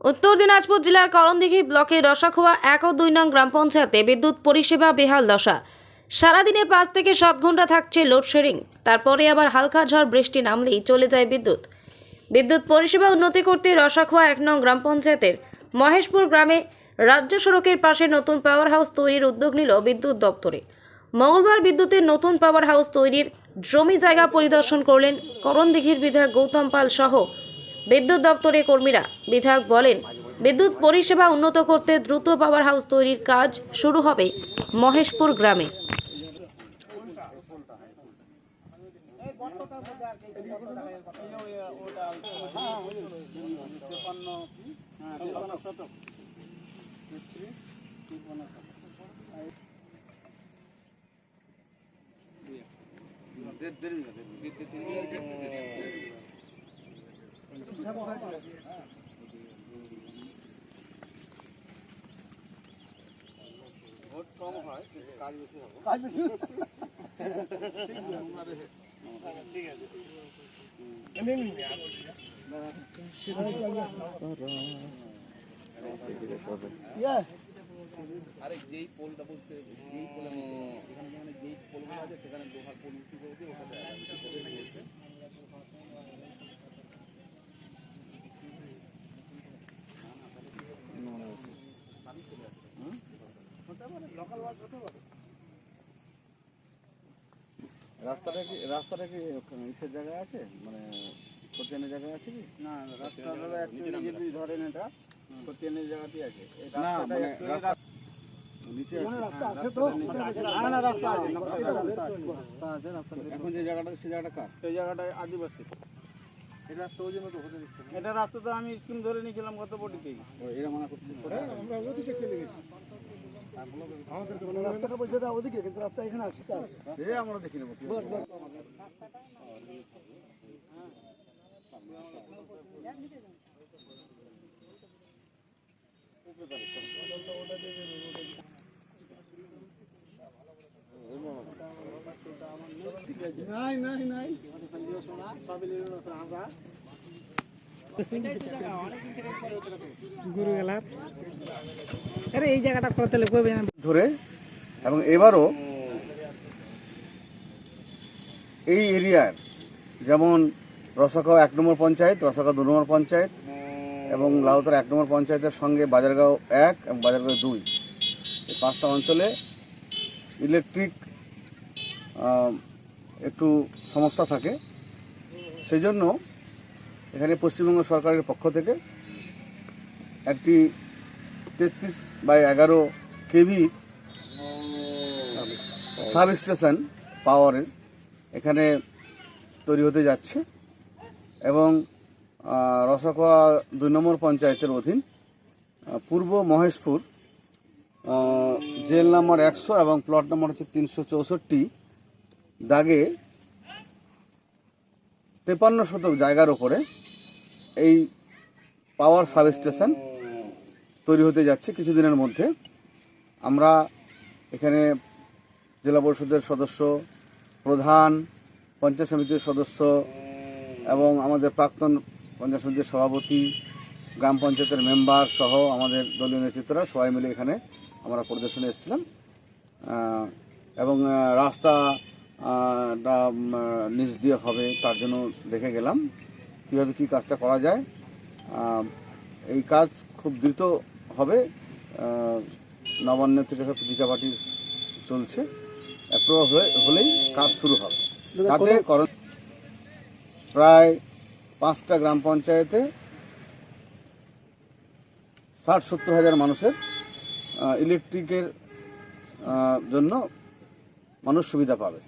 উত্তর দিনাজপুর জেলার করণদিঘি ব্লকের রসাখোয়া এক ও দুই নং গ্রাম পঞ্চায়েতে বিদ্যুৎ পরিষেবা বেহাল দশা। সারাদিনে পাঁচ থেকে সাত ঘণ্টা থাকছে লোডশেডিং। তারপরে আবার হালকা ঝড় বৃষ্টি নামলেই চলে যায় বিদ্যুৎ। বিদ্যুৎ পরিষেবা উন্নতি করতে রসাখোয়া এক নং গ্রাম পঞ্চায়েতের মহেশপুর গ্রামে রাজ্য সড়কের পাশে নতুন পাওয়ার হাউস তৈরির উদ্যোগ নিল বিদ্যুৎ দপ্তরে। মঙ্গলবার বিদ্যুতের নতুন পাওয়ার হাউস তৈরির জমি জায়গা পরিদর্শন করলেন করণদিঘির বিধায়ক গৌতম পাল সহ বিদ্যুৎ দপ্তরের কর্মীরা, বিধায়ক বলেন, বিদ্যুৎ পরিষেবা উন্নত করতে দ্রুত পাওয়ার হাউস তৈরির কাজ শুরু হবে মহেশপুর গ্রামে। আরে যেই পোলটা বলতে যেই মধ্যে এখানে যেখানে যেই পোলগুলো আছে সেখানে লোহার পোল উঁচু করে দিয়ে ওটাতে স্টেজ বলতে রাস্তাটা কি রাস্তাটা কি ওখানে ইসের জায়গায় আছে? মানে জায়গায় আছে কি? না রাস্তাটা যদি ধরেন এটা জায়গাতেই আছে। না মানে রাস্তা এখন যে জায়গাটা সেই জায়গাটা কার? জায়গাটা আদিবাসী। এটা রাস্তা তো আমি স্কিম ধরে নিয়েছিলাম গত বটিতেই। এরা মানা করছে আমরা ওদিকে চলে গেছি রাস্তাটা বলছে ওদিকে কিন্তু রাস্তা এখানে আছে সে আমরা দেখি নেব। কি হবে। নাই নাই নাই। গুরু এই জায়গাটা করতে ধরে, এবং এবারও এই এরিয়ার যেমন রসাখাও এক নম্বর পঞ্চায়েত, রসাখাও দু নম্বর পঞ্চায়েত, এবং লাউতর এক নম্বর পঞ্চায়েতের সঙ্গে বাজারগাঁও এক এবং বাজারগাঁও দুই। এই পাঁচটা অঞ্চলে ইলেকট্রিক একটু সমস্যা থাকে। সেই জন্য এখানে পশ্চিমবঙ্গ সরকারের পক্ষ থেকে একটি তেত্রিশ বাই এগারো কেভি সাব স্টেশন পাওয়ারের এখানে তৈরি হতে যাচ্ছে এবং আহ, রসাখোয়া দুই নম্বর পঞ্চায়েতের অধীন পূর্ব মহেশপুর জেল নাম্বার একশো এবং প্লট নম্বর হচ্ছে তিনশো চৌষট্টি দাগে তেপান্ন শতক জায়গার ওপরে এই পাওয়ার সাব স্টেশন তৈরি হতে যাচ্ছে কিছুদিনের মধ্যে। আমরা এখানে জেলা পরিষদের সদস্য, প্রধান, পঞ্চায়েত সমিতির সদস্য এবং আমাদের প্রাক্তন পঞ্চায়েত সমিতির সভাপতি, গ্রাম পঞ্চায়েতের মেম্বার সহ আমাদের দলীয় নেতৃত্বরা সবাই মিলে এখানে আমরা পরিদর্শনে এসেছিলাম। এবং রাস্তা নিচ দিয়ে হবে তার জন্য দেখে গেলাম। কীভাবে কী কাজটা করা যায়। এই কাজ খুব দ্রুত হবে। নবান্ন থেকে সব বিচাপাটি চলছে। অ্যাপ্রুভ হলেই কাজ শুরু হবে। তাতে করণ প্রায় পাঁচটা গ্রাম পঞ্চায়েতে ষাট সত্তর হাজার মানুষের ইলেকট্রিকের জন্য মানুষ সুবিধা পাবে।